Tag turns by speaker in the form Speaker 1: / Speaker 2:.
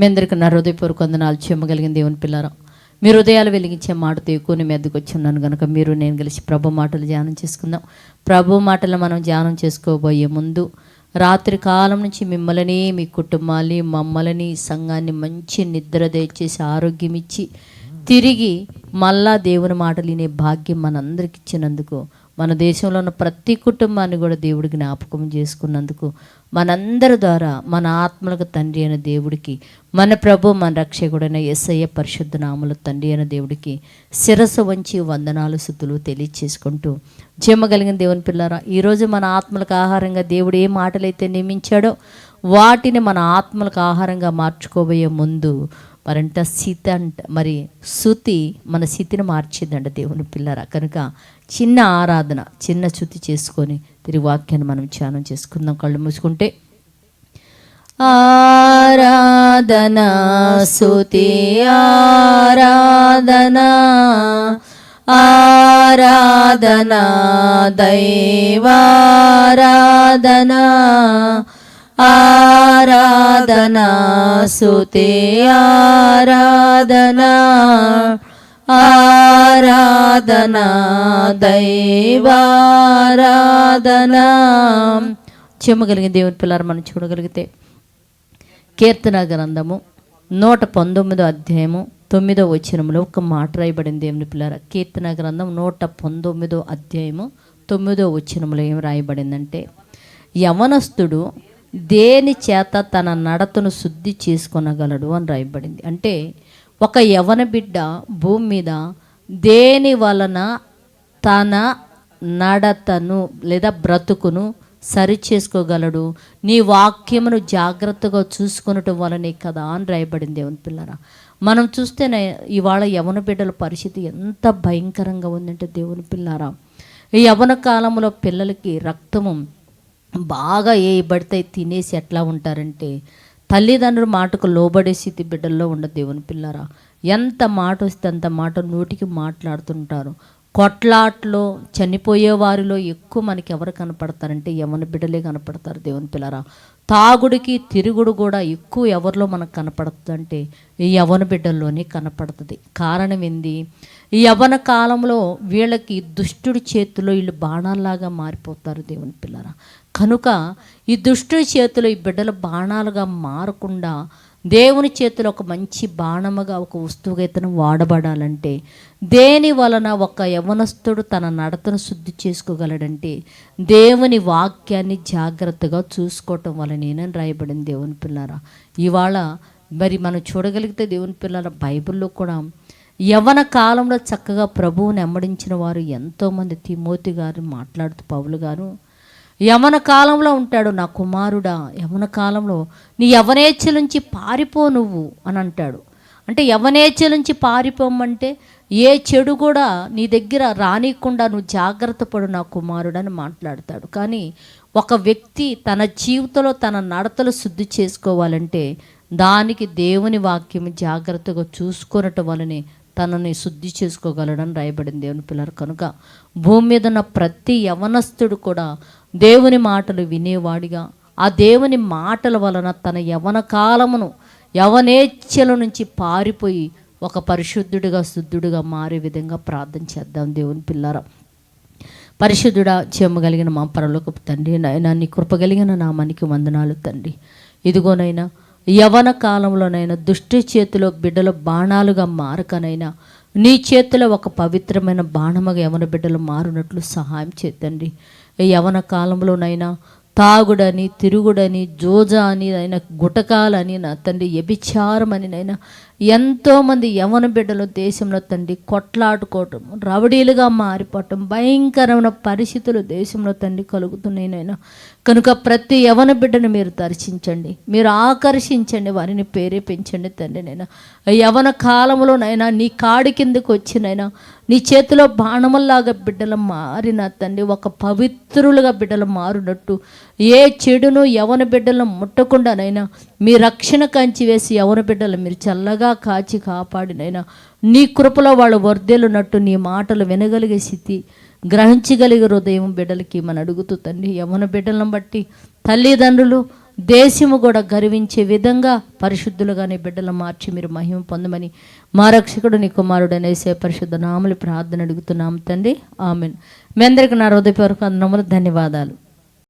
Speaker 1: మీ అందరికీ నా హృదయపూర్వక వందనాలు చెమ్మగలిగిన దేవుని పిల్లరా. మీ హృదయాలు వెలిగించే మాటతో ఎక్కువని మీ ఎద్దుకు వచ్చి ఉన్నాను కనుక మీరు నేను కలిసి ప్రభు మాటలు ధ్యానం చేసుకుందాం. ప్రభు మాటలు మనం ధ్యానం చేసుకోబోయే ముందు రాత్రి కాలం నుంచి మిమ్మల్ని మీ కుటుంబాన్ని మమ్మల్ని సంఘాన్ని మంచి నిద్ర దయచేసి ఆరోగ్యం ఇచ్చి తిరిగి మళ్ళా దేవుని మాటలు వినే భాగ్యం మనందరికి ఇచ్చినందుకు మన దేశంలో ఉన్న ప్రతి కుటుంబాన్ని కూడా దేవుడి జ్ఞాపకం చేసుకున్నందుకు మనందరి ద్వారా మన ఆత్మలకు తండ్రి అయిన దేవుడికి మన ప్రభు మన రక్షకుడైన ఎస్ఐ పరిశుద్ధ నాముల తండ్రి అయిన దేవుడికి శిరసు వంచి వందనాలు శుద్ధులు తెలియచేసుకుంటూ జమ్మగలిగిన దేవుని పిల్లరా ఈరోజు మన ఆత్మలకు ఆహారంగా దేవుడు ఏ మాటలైతే నియమించాడో వాటిని మన ఆత్మలకు ఆహారంగా మార్చుకోబోయే ముందు మరంట సీత అంట మరి శృతి మన స్థితిని మార్చిందంట దేవుని పిల్లరా. కనుక చిన్న ఆరాధన చిన్న శృతి చేసుకొని తిరిగి వాక్యాన్ని మనం ధ్యానం చేసుకుందాం. కళ్ళు మూసుకుంటే ఆరాధన శృతి ఆరాధన ఆరాధన దైవారాధన ఆరాధన సుతే ఆరాధన ఆరాధన దైవారాధన. చెమ్మగలిగిన దేవుని పిల్లలు మనం చూడగలిగితే కీర్తన గ్రంథము నూట పంతొమ్మిదో అధ్యాయము తొమ్మిదో వచనంలో ఒక మాట రాయబడింది దేవుని పిల్లల కీర్తన గ్రంథం నూట పంతొమ్మిదో అధ్యాయము తొమ్మిదో వచనంలో ఏం రాయబడిందంటే యవనస్తుడు దేని చేత తన నడతను శుద్ధి చేసుకొనగలడు అని రాయబడింది. అంటే ఒక యవన బిడ్డ భూమి మీద దేని వలన తన నడతను లేదా బ్రతుకును సరి చేసుకోగలడు? నీ వాక్యమును జాగ్రత్తగా చూసుకునటం వలనే కదా అని రాయబడింది దేవుని పిల్లరా. మనం చూస్తేనే ఇవాళ యవన బిడ్డల పరిస్థితి ఎంత భయంకరంగా ఉందంటే దేవుని పిల్లారా. ఈ యవన కాలంలో పిల్లలకి రక్తము బాగా ఏ పడితే తినేసి ఎట్లా ఉంటారంటే తల్లిదండ్రుల మాటకు లోబడే స్థితి బిడ్డల్లో ఉండదు దేవుని పిల్లరా. ఎంత మాట వస్తే అంత మాట నోటికి మాట్లాడుతుంటారు. కొట్లాట్లో చనిపోయే వారిలో ఎక్కువ మనకి ఎవరు కనపడతారంటే యవన బిడ్డలే కనపడతారు దేవుని పిల్లరా. తాగుడికి తిరుగుడు కూడా ఎక్కువ ఎవరిలో మనకు కనపడుతుందంటే ఈ యవన బిడ్డల్లోనే కనపడుతుంది. కారణం ఏంది? ఈ యవన కాలంలో వీళ్ళకి దుష్టుడి చేతిలో వీళ్ళు బాణాల్లాగా మారిపోతారు దేవుని పిల్లరా. కనుక ఈ దుష్టుడి చేతిలో ఈ బిడ్డలు బాణాలుగా మారకుండా దేవుని చేతిలో ఒక మంచి బాణముగా ఒక వస్తువుగా ఇతను వాడబడాలంటే దేని వలన ఒక యవనస్తుడు తన నడతను శుద్ధి చేసుకోగలడంటే దేవుని వాక్యాన్ని జాగ్రత్తగా చూసుకోవటం వలనేనని రాయబడింది దేవుని పిల్లారా. ఇవాళ మరి మనం చూడగలిగితే దేవుని పిల్లల బైబిల్లో కూడా యవన కాలంలో చక్కగా ప్రభువుని ఎమ్మడించిన వారు ఎంతోమంది తిమోతి గారు మాట్లాడుతూ పౌలు గారు యవన కాలంలో ఉంటాడు నా కుమారుడా యమన కాలంలో నీ యవనేచ్ఛ నుంచి పారిపో నువ్వు అని అంటాడు. అంటే యవనేచ్ఛ నుంచి పారిపోమంటే ఏ చెడు కూడా నీ దగ్గర రానియకుండా నువ్వు జాగ్రత్త పడు నా కుమారుడని మాట్లాడతాడు. కానీ ఒక వ్యక్తి తన జీవితంలో తన నడతలు శుద్ధి చేసుకోవాలంటే దానికి దేవుని వాక్యం జాగ్రత్తగా చూసుకునటం వలనే తనని శుద్ధి చేసుకోగలడని రాయబడింది దేవుని పిల్లలు. కనుక భూమి మీద ఉన్న ప్రతి యవనస్తుడు కూడా దేవుని మాటలు వినేవాడిగా. ఆ దేవుని మాటల వలన తన యవన కాలమును యవనేచ్ఛల నుంచి పారిపోయి ఒక పరిశుద్ధుడిగా శుద్ధుడిగా మారే విధంగా ప్రార్థన చేద్దాం దేవుని పిల్లరా. పరిశుద్ధుడా చెమ్మగలిగిన మా పరలోక తండ్రి నాయన నీ కృపగలిగిన నామానికి వందనాలు తండ్రి. ఇదిగోనైనా యవన కాలంలోనైనా దుష్టి చేతిలో బిడ్డలు బాణాలుగా మారకనైనా నీ చేతిలో ఒక పవిత్రమైన బాణముగా యవన బిడ్డలు మారినట్లు సహాయం చేతండి యవన కాలంలోనైనా తాగుడని తిరుగుడని జోజా అని అయినా గుటకాలని నా తండ్రి వ్యభిచారం అని నైనా ఎంతోమంది యవన బిడ్డలు దేశంలో తండ్రి కొట్లాడుకోవటం రవడీలుగా మారిపోవటం భయంకరమైన పరిస్థితులు దేశంలో తండ్రి కలుగుతున్నాయి నైనా కనుక ప్రతి యవన బిడ్డను మీరు దర్శించండి. మీరు ఆకర్షించండి. వారిని ప్రేరేపించండి తండ్రి నైనా యవన కాలంలో నైనా నీ కాడి కిందకు వచ్చినైనా నీ చేతిలో బాణముల్లాగా బిడ్డలు మారిన తండ్రి ఒక పవిత్రులుగా బిడ్డలు మారినట్టు ఏ చెడును యవన బిడ్డలను ముట్టకుండానైనా మీ రక్షణ కంచి వేసి యవన బిడ్డలు మీరు చల్లగా కాచి కాపాడినైనా నీ కృపలో వాళ్ళు వర్ధేలునట్టు నీ మాటలు వినగలిగే స్థితి గ్రహించగలిగే హృదయం బిడ్డలకి మనం అడుగుతూ తండ్రి యవన బిడ్డలను బట్టి తల్లిదండ్రులు దేశము కూడా గర్వించే విధంగా పరిశుద్ధులుగానే బిడ్డలు మార్చి మీరు మహిమ పొందమని మా రక్షకుడు నీ కుమారుడు అనేసే పరిశుద్ధ నామలు ప్రార్థన అడుగుతున్నాం తండ్రి. ఆమెన్. మీ అందరికీ నా హృదయపూర్వక నమ్ములు ధన్యవాదాలు.